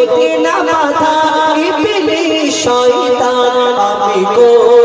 থেকে না বাধা শয়তান আমি গো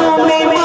তুমি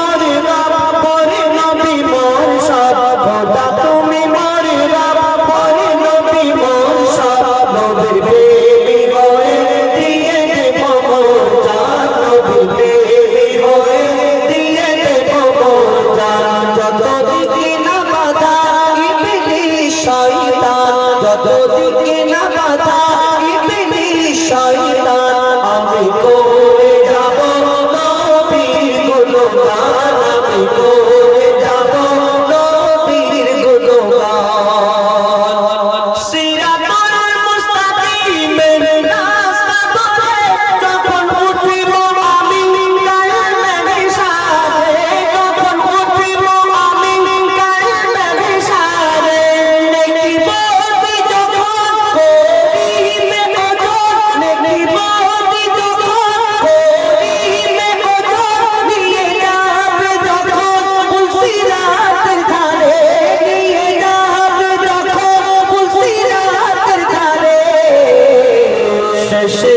shit.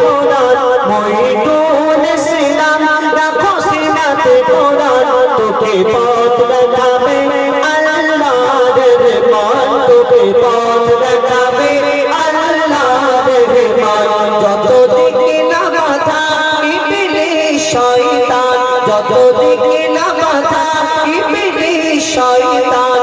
কোরআন মইদুল ইসলাম রাখো সিনাতে কোরআন তোকে পথ যত দিকে না মাথা ইবলিস শয়তান। যত দিকে না মাথা ইবলিস শয়তান